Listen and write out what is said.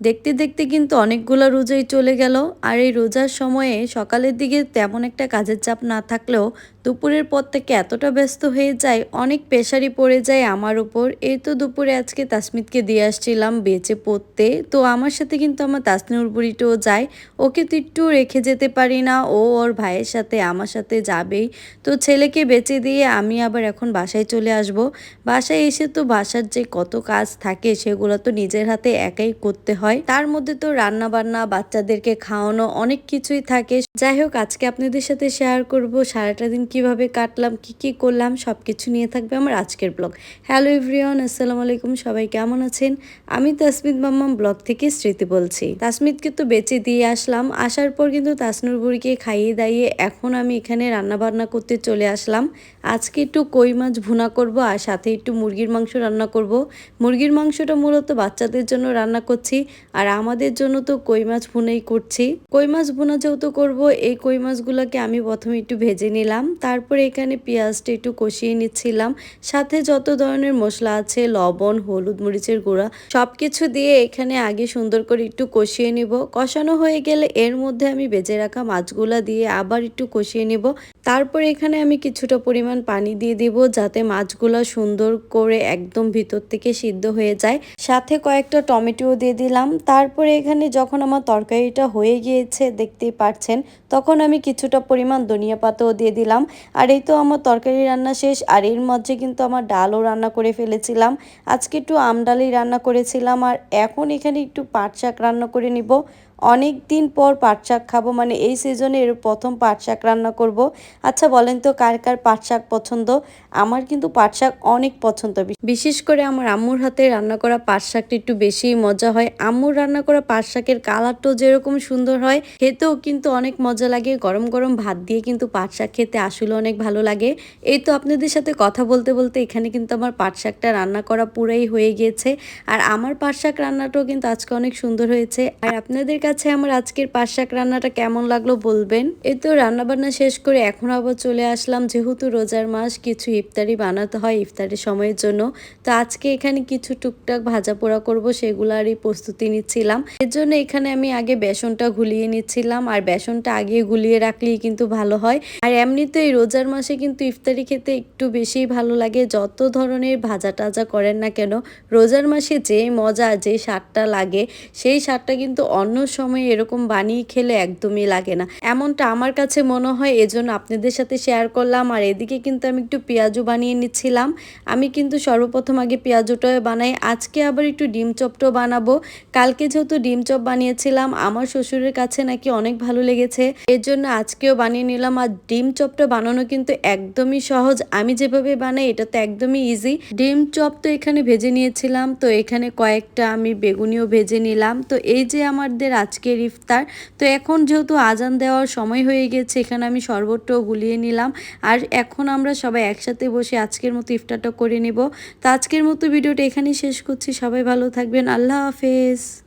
দেখতে দেখতে কিন্তু অনেকগুলো রোজাই চলে গেল, আর এই রোজার সময়ে সকালের দিকে তেমন একটা কাজের চাপ না থাকলেও দুপুরের পর থেকে এতটা ব্যস্ত হয়ে যায়, অনেক প্রেশারই পড়ে যায় আমার উপর। এই তো দুপুরে আজকে তাসমিদকে দিয়ে আসছিলাম বেঁচে পড়তে। তো আমার সাথে কিন্তু আমার তাসনুর বুড়িটাও যায়। ওকে তো একটু রেখে যেতে পারি না, ও ওর ভাইয়ের সাথে, আমার সাথে যাবেই। তো ছেলেকে বেঁচে দিয়ে আমি আবার এখন বাসায় চলে আসব। বাসায় এসে তো বাসার যে কত কাজ থাকে, সেগুলো তো নিজের হাতে একাই করতে হয়। তার মধ্যে তো রান্না বান্না বাচ্চাদেরকে খাওয়ানো অনেক কিছুই থাকে। যাই হোক, আজকে আপনাদের সাথে শেয়ার করব। সারাটা দিন কীভাবে কাটলাম, কি কি করলাম সব কিছু নিয়ে থাকবে আমার আজকের ব্লগ। হ্যালো এভরিওয়ান আসসালামু আলাইকুম, সবাই কেমন আছেন? আমি তাসমিদ মাম্মাম ব্লগ থেকে স্মৃতি বলছি। তাসমিদকে তো বেঁচে দিয়ে আসলাম, আসার পর কিন্তু তাসনুর বুড়িকে খাইয়ে দাইয়ে এখন আমি এখানে রান্না বান্না করতে চলে আসলাম। আজকে একটু কই মাছ ভুনা করব আর সাথে একটু মুরগির মাংস রান্না করব। মুরগির মাংসটা মূলত বাচ্চাদের জন্য রান্না করছি আর আমাদের জন্য তো কই মাছ ভুনাই করছি। কই মাছ ভুনা যেহেতু করব, এই কই মাছগুলোকে আমি প্রথমে একটু ভেজে নিলাম তারপরে এখানে পেঁয়াজটা একটু কষিয়ে নিচ্ছিলাম। সাথে যত ধরনের মশলা আছে, লবণ, হলুদ মরিচের গুঁড়া সব কিছু দিয়ে এখানে আগে সুন্দর করে একটু কষিয়ে নিব। কষানো হয়ে গেলে এর মধ্যে আমি বেজে রাখা মাছগুলা দিয়ে আবার একটু কষিয়ে নিব। তারপরে এখানে আমি কিছুটা পরিমাণ পানি দিয়ে দিব যাতে মাছগুলো সুন্দর করে একদম ভিতর থেকে সিদ্ধ হয়ে যায়। সাথে কয়েকটা টমেটো দিয়ে দিলাম। তারপরে এখানে যখন আমার তরকারিটা হয়ে গিয়েছে, দেখতেই পাচ্ছেন তখন আমি কিছুটা পরিমাণ ধনিয়া পাতাও দিয়ে দিলাম। আর এই তো আমার তরকারি রান্না শেষ, আর এর মধ্যে কিন্তু আমার ডালও রান্না করে ফেলেছিলাম। আজকে একটু আমডালি রান্না করেছিলাম, আর এখন এখানে একটু পাট শাক রান্না করে নিব। অনেক দিন পর পাট শাক খাব মানে এই সিজনে এর প্রথম পাট শাক রান্না করব। আচ্ছা বলেন তো কার কার পাট শাক পছন্দ? আমার কিন্তু পাট শাক অনেক পছন্দ। বিশেষ করে আমার আম্মুর হাতে রান্না করা পাট শাকটা একটু বেশি মজা হয়। আম্মুর রান্না করা পাট শাকের কালারটাও যেরকম সুন্দর হয়, খেতেও কিন্তু অনেক মজা লাগে। গরম গরম ভাত দিয়ে কিন্তু পাট শাক খেতে আসলে অনেক ভালো লাগে। এই তো আপনাদের সাথে কথা বলতে বলতে এখানে কিন্তু আমার পাট শাকটা রান্না করা পুরাই হয়ে গিয়েছে। আর আমার পাট শাক রান্নাটাও কিন্তু আজকে অনেক সুন্দর হয়েছে। আর আপনাদের কাছে আমার আজকের পাট শাক রান্নাটা কেমন লাগল বলবেন? এই তো রান্নাবান্না শেষ করে এখন আবার চলে আসলাম। যেহেতু রোজার মাস, কিছু ইফতারি বানাতে হয় ইফতারি সময়ের জন্য। তো আজকে এখানে কিছু টুকটাক ভাজা পোড়া করব, সেগুলারই প্রস্তুতি নিচ্ছিলাম। এর জন্য এখানে আমি আগে বেসনটা গুলিয়ে নিচ্ছিলাম। আর বেসনটা আগে গুলিয়ে রাখলেই কিন্তু ভালো হয়। আর এমনিতে এই রোজার মাসে কিন্তু ইফতারি খেতে একটু বেশি ভালো লাগে। যত ধরনের ভাজা টাজা করেন না কেন, রোজার মাসে যে মজা, যে স্বাদটা লাগে, সেই স্বাদটা কিন্তু অন্য সময় এরকম বানিয়ে খেলে একদমই লাগে না। এমনটা আমার কাছে মনে হয়, এজন্য আপনাদের সাথে শেয়ার করলাম। আর এদিকে কিন্তু আমি একটু পেঁয়াজও বানিয়ে নিচ্ছিলাম। আমি কিন্তু সর্বপ্রথম আগে পেঁয়াজটা বানাই, আজকে আবার একটু ডিম চপটাও বানাবো। কালকে যেহেতু ডিম চপ বানিয়েছিলাম, আমার শ্বশুরের কাছে নাকি অনেক ভালো লেগেছে। এর জন্য আজকেও বানিয়ে নিলাম। আর ডিম চপটা বানানো কিন্তু একদমই সহজ। আমি যেভাবে বানাই, এটা তো একদমই ইজি ডিম চপ তো এখানে ভেজে নিয়েছিলাম। তো এখানে কয়েকটা আমি বেগুনিও ভেজে নিলাম। তো এই যে আমাদের আজকের ইফতার। তো এখন যেহেতু আজান দেওয়ার সময় হয়ে গেছে, এখানে আমি শরবতটাও গুলিয়ে নিলাম। আর এখন আমরা সবাই একসাথে বসে আজকের মতো ইফতারটা করে নেব। তো আজকের মতো ভিডিওটা এখানেই শেষ করছি। সবাই ভালো থাকবেন। আল্লাহ হাফেজ।